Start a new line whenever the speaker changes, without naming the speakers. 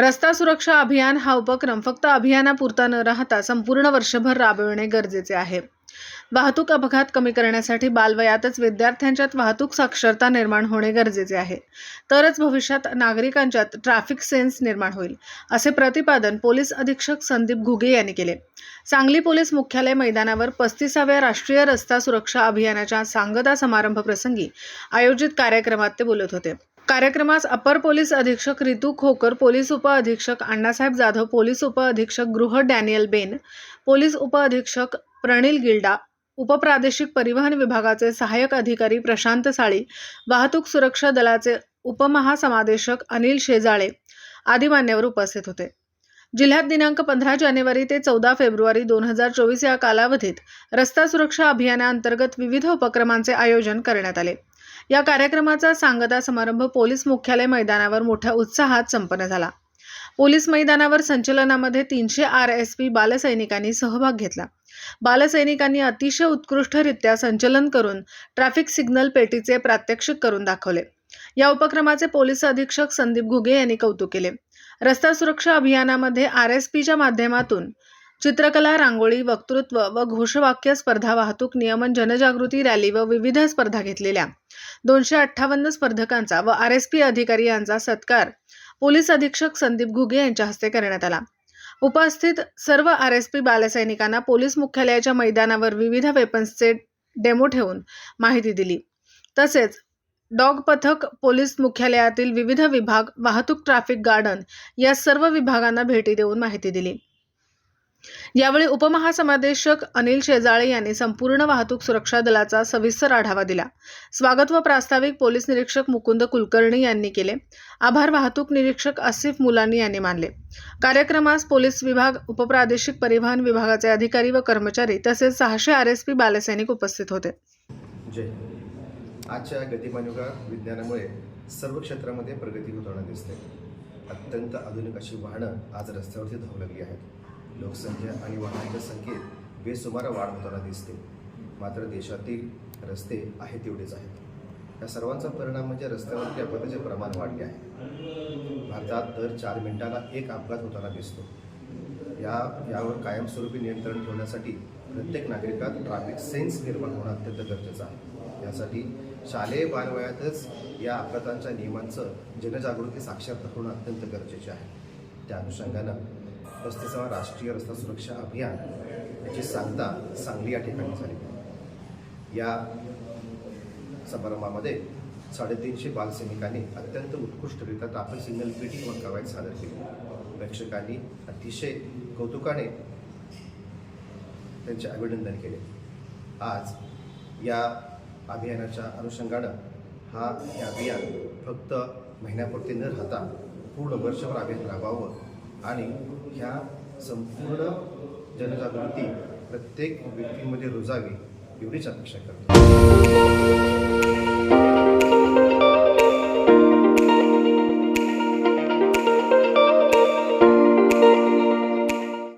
रस्ता सुरक्षा अभियान हा उपक्रम फक्त अभियानापुरता न राहता संपूर्ण वर्षभर राबविणे गरजेचे आहे. वाहतूक अपघात कमी करण्यासाठी बालवयातच विद्यार्थ्यांच्यात वाहतूक साक्षरता निर्माण होणे गरजेचे आहे. तरच भविष्यात नागरिकांच्यात ट्रॅफिक सेन्स निर्माण होईल असे प्रतिपादन पोलीस अधीक्षक संदीप घुगे यांनी केले. सांगली पोलीस मुख्यालय मैदानावर पस्तीसाव्या राष्ट्रीय रस्ता सुरक्षा अभियानाच्या सांगता समारंभ प्रसंगी आयोजित कार्यक्रमात ते बोलत होते. कार्यक्रमास अपर पोलीस अधीक्षक रितू खोकर पोलीस उपअधीक्षक अण्णासाहेब जाधव पोलीस उपअधीक्षक गृह डॅनियल बेन पोलीस उपअधीक्षक प्रणिल गिल्डा उपप्रादेशिक परिवहन विभागाचे सहाय्यक अधिकारी प्रशांत साळी वाहतूक सुरक्षा दलाचे उपमहासमादेशक अनिल शेजाळे आदी मान्यवर उपस्थित होते. जिल्ह्यात दिनांक पंधरा जानेवारी ते चौदा फेब्रुवारी दोन हजार चोवीस या कालावधीत रस्ता सुरक्षा अभियानाअंतर्गत विविध उपक्रमांचे आयोजन करण्यात आले. या कार्यक्रमाचा सांगता समारंभ पोलीस मुख्यालय मैदानावर मोठ्या उत्साहात संपन्न झाला. पोलीस मैदानावर संचलनामध्ये तीनशे आर एस पी बालसैनिकांनी सहभाग घेतला. बालसैनिकांनी अतिशय उत्कृष्टरित्या संचलन करून ट्रॅफिक सिग्नल पेटीचे प्रात्यक्षिक करून दाखवले. या उपक्रमाचे पोलीस अधीक्षक संदीप घुगे यांनी कौतुक केले. रस्ता सुरक्षा अभियानामध्ये आर एस पीच्या माध्यमातून चित्रकला रांगोळी वक्तृत्व व घोषवाक्य स्पर्धा वाहतूक नियमन जनजागृती रॅली व विविध स्पर्धा घेतलेल्या. दोनशे अठ्ठावन्न स्पर्धकांचा व आर एस पी अधिकारी यांचा सत्कार पोलीस अधीक्षक संदीप घुगे यांच्या हस्ते करण्यात आला. उपस्थित सर्व आर एस पी बालसैनिकांना पोलीस मुख्यालयाच्या मैदानावर विविध वेपन्सचे डेमो ठेवून माहिती दिली. तसेच डॉग पथक पोलीस मुख्यालयातील विविध विभाग वाहतूक ट्रॅफिक गार्डन या सर्व विभागांना भेटी देऊन माहिती दिली. यावेळी उपमहासमादेशक अनिल शेजाळे यांनी संपूर्ण वाहतूक सुरक्षा दलाचा सविस्तर आढावा दिला. स्वागत व प्रास्ताविक पोलीस निरीक्षक मुकुंद कुलकर्णी यांनी केले. आभार वाहतूक निरीक्षक आसिफ मुलानी यांनी मानले. कार्यक्रमास पोलीस विभाग उपप्रादेशिक परिवहन विभागाचे अधिकारी व कर्मचारी तसेच सहाशे आर एस पी बालसैनिक उपस्थित होते.
जय आजच्या गतिमान विज्ञानामुळे सर्व क्षेत्रामध्ये प्रगती होताना दिसते. अत्यंत आधुनिक अशी वाहनं आज रस्त्यावरती धावू लागली आहेत. लोकसंख्या आणि वाहनांच्या संख्येत बेसुमार वाढ होताना दिसते. मात्र देशातील रस्ते आहेत तेवढेच आहेत. या सर्वांचा परिणाम म्हणजे रस्त्यावरती अपघाताचे प्रमाण वाढले आहे. भारतात दर चार मिनिटाला एक अपघात होताना दिसतो. या यावर कायमस्वरूपी नियंत्रण ठेवण्यासाठी प्रत्येक नागरिकात ट्रॅफिक सेन्स निर्माण होणं अत्यंत गरजेचं आहे. यासाठी शालेय बालवयातच या अपघातांच्या नियमांचं जनजागृती साक्षरता होणं अत्यंत गरजेचे आहे. त्या अनुषंगानं पस्तीसावा राष्ट्रीय रस्ता सुरक्षा अभियान याची सांगता सांगली या ठिकाणी झाली. या समारंभामध्ये साडेतीनशे बालसैनिकांनी अत्यंत उत्कृष्टरित्या ट्रॅफिक सिग्नल पेटी व कवायत सादर केली. प्रेक्षकांनी अतिशय कौतुकाने त्यांचे अभिनंदन केले. आज या अभियानाच्या अनुषंगानं हा हे अभियान फक्त महिन्यापुरते न राहता पूर्ण वर्षभर अभियान राबवावं आणि ह्या संपूर्ण जनजागृती प्रत्येक व्यक्तीमध्ये रुजावी एवढीच अपेक्षा करतो.